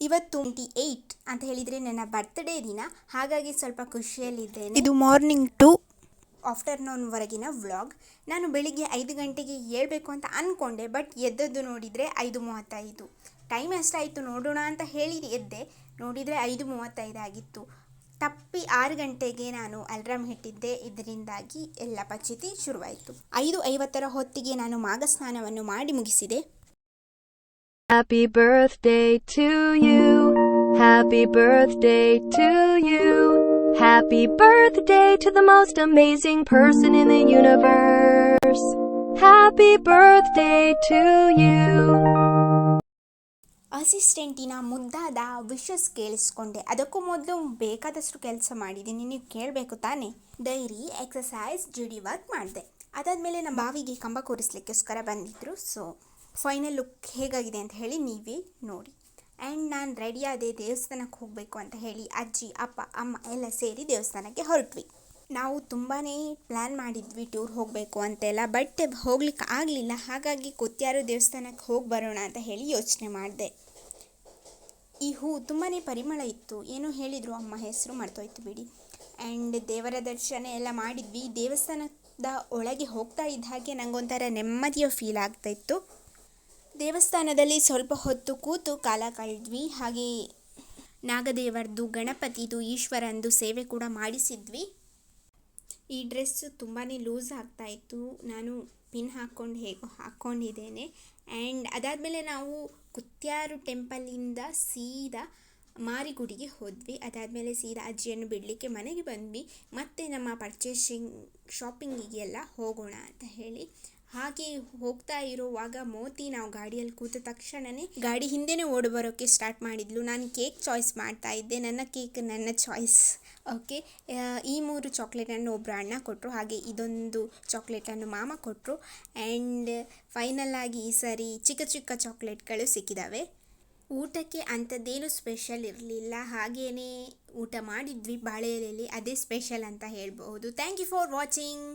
ಇವತ್ತು twenty eight ಅಂತ ಹೇಳಿದರೆ ನನ್ನ ಬರ್ತ್ಡೇ ದಿನ. ಹಾಗಾಗಿ ಸ್ವಲ್ಪ ಖುಷಿಯಲ್ಲಿದ್ದೇನೆ. ಇದು ಮಾರ್ನಿಂಗ್ ಟು ಆಫ್ಟರ್ನೂನ್ವರೆಗಿನ ವ್ಲಾಗ್ ನಾನು ಬೆಳಿಗ್ಗೆ ಐದು ಗಂಟೆಗೆ ಏಳಬೇಕು ಅಂತ ಅಂದ್ಕೊಂಡೆ ಬಟ್ ಎದ್ದದ್ದು ನೋಡಿದರೆ ಐದು ಮೂವತ್ತೈದು. ಟೈಮ್ ಎಷ್ಟಾಯಿತು ನೋಡೋಣ ಅಂತ ಹೇಳಿ ಎದ್ದೆ. ನೋಡಿದರೆ ಐದು ಮೂವತ್ತೈದು ಆಗಿತ್ತು. ತಪ್ಪಿ ಆರು ಗಂಟೆಗೆ ನಾನು ಅಲ್ರಾಮ್ ಇಟ್ಟಿದ್ದೆ ಇದರಿಂದಾಗಿ ಎಲ್ಲ ಪಚಿತಿ ಶುರುವಾಯಿತು. ಐದು ಐವತ್ತರ ಹೊತ್ತಿಗೆ ನಾನು ಮಾಘಸ್ನಾನವನ್ನು ಮಾಡಿ ಮುಗಿಸಿದೆ. Happy birthday to you. Happy birthday to you. Happy birthday to the most amazing person in the universe. Happy birthday to you. ಅಸಿಸ್ಟೆಂಟಿನ ಮುದ್ದಾದ ವಿಶಸ್ ಕೇಳಿಸ್ಕೊಂಡೆ ಅದಕ್ಕೂ ಮೊದಲು ಬೇಕಾದಷ್ಟು ಕೆಲಸ ಮಾಡಿದ್ದೀನಿ ನೀವು ಕೇಳಬೇಕು ತಾನೇ ಡೈರಿ ಎಕ್ಸಸೈಸ್ ಜಿಡಿ ವರ್ಕ್ ಮಾಡಿದೆ ಅದಾದಮೇಲೆ ನಮ್ಮ ಬಾವಿಗೆ ಕಂಬ ಕೂರಿಸ್ಲಿಕ್ಕೋಸ್ಕರ ಬಂದಿದ್ದರು ಸೊ ಫೈನಲ್ ಲುಕ್ ಹೇಗಾಗಿದೆ ಅಂತ ಹೇಳಿ ನೀವೇ ನೋಡಿ. ಆ್ಯಂಡ್ ನಾನು ರೆಡಿಯಾದೆ ದೇವಸ್ಥಾನಕ್ಕೆ ಹೋಗಬೇಕು ಅಂತ ಹೇಳಿ ಅಜ್ಜಿ, ಅಪ್ಪ, ಅಮ್ಮ ಎಲ್ಲ ಸೇರಿ ದೇವಸ್ಥಾನಕ್ಕೆ ಹೊರಟ್ವಿ. ನಾವು ತುಂಬಾ ಪ್ಲ್ಯಾನ್ ಮಾಡಿದ್ವಿ ಟೂರ್ ಹೋಗಬೇಕು ಅಂತೆಲ್ಲ ಬಟ್ ಹೋಗ್ಲಿಕ್ಕೆ ಆಗಲಿಲ್ಲ. ಹಾಗಾಗಿ ಕೊತ್ಯಾರು ದೇವಸ್ಥಾನಕ್ಕೆ ಹೋಗಿ ಬರೋಣ ಅಂತ ಹೇಳಿ ಯೋಚನೆ ಮಾಡಿದೆ. ಈ ಹೂ ತುಂಬಾ ಪರಿಮಳ ಇತ್ತು. ಏನೋ ಹೇಳಿದರು, ಅಮ್ಮ ಹೆಸರು ಮರ್ತೋಯ್ತು ಬಿಡಿ. ಆ್ಯಂಡ್ ದೇವರ ದರ್ಶನ ಎಲ್ಲ ಮಾಡಿದ್ವಿ. ದೇವಸ್ಥಾನದ ಒಳಗೆ ಹೋಗ್ತಾ ಇದ್ದ ಹಾಗೆ ನನಗೊಂಥರ ನೆಮ್ಮದಿಯ ಫೀಲ್ ಆಗ್ತಾಯಿತ್ತು ದೇವಸ್ಥಾನದಲ್ಲಿ ಸ್ವಲ್ಪ ಹೊತ್ತು ಕೂತು ಕಾಲ ಕಳೆದ್ವಿ. ಹಾಗೆ ನಾಗದೇವರದು, ಗಣಪತಿದು, ಈಶ್ವರಂದು ಸೇವೆ ಕೂಡ ಮಾಡಿಸಿದ್ವಿ. ಈ ಡ್ರೆಸ್ಸು ತುಂಬಾ ಲೂಸ್ ಆಗ್ತಾ ಇತ್ತು. ನಾನು ಪಿನ್ ಹಾಕ್ಕೊಂಡು ಹೇಗೋ ಹಾಕ್ಕೊಂಡಿದ್ದೇನೆ. ಆ್ಯಂಡ್ ಅದಾದಮೇಲೆ ನಾವು ಕುತ್ಯಾರು ಟೆಂಪಲಿಂದ ಸೀದಾ ಮಾರಿಗುಡಿಗೆ ಹೋದ್ವಿ. ಅದಾದಮೇಲೆ ಸೀದಾ ಅಜ್ಜಿಯನ್ನು ಬಿಡಲಿಕ್ಕೆ ಮನೆಗೆ ಬಂದ್ವಿ. ಮತ್ತೆ ನಮ್ಮ ಪರ್ಚೇಸಿಂಗ್, ಶಾಪಿಂಗಿಗೆಲ್ಲ ಹೋಗೋಣ ಅಂತ ಹೇಳಿ ಹಾಗೆ ಹೋಗ್ತಾ ಇರುವಾಗ ಮೋತಿ ನಾವು ಗಾಡಿಯಲ್ಲಿ ಕೂತ ತಕ್ಷಣನೇ ಗಾಡಿ ಹಿಂದೆನೇ ಓಡಿ ಬರೋಕ್ಕೆ ಸ್ಟಾರ್ಟ್ ಮಾಡಿದ್ಲು. ನಾನು ಕೇಕ್ ಚಾಯ್ಸ್ ಮಾಡ್ತಾ ಇದ್ದೆ. ನನ್ನ ಕೇಕ್ ನನ್ನ ಚಾಯ್ಸ್ ಓಕೆ ಈ ಮೂರು ಚಾಕ್ಲೇಟನ್ನು ಒಬ್ಬರು ಅಣ್ಣ ಕೊಟ್ಟರು ಹಾಗೆ ಇದೊಂದು ಚಾಕ್ಲೇಟನ್ನು ಮಾಮ ಕೊಟ್ಟರು ಆ್ಯಂಡ್ ಫೈನಲ್ ಈ ಸರಿ ಚಿಕ್ಕ ಚಿಕ್ಕ ಚಾಕ್ಲೇಟ್ಗಳು ಸಿಕ್ಕಿದ್ದಾವೆ ಊಟಕ್ಕೆ ಅಂಥದ್ದೇನು ಸ್ಪೆಷಲ್ ಇರಲಿಲ್ಲ. ಹಾಗೇನೇ ಊಟ ಮಾಡಿದ್ವಿ. ಬಾಳೆ ಎಲೆಯಲ್ಲಿ ಅದೇ ಸ್ಪೆಷಲ್ ಅಂತ ಹೇಳ್ಬೋದು ಥ್ಯಾಂಕ್ ಯು ಫಾರ್ ವಾಚಿಂಗ್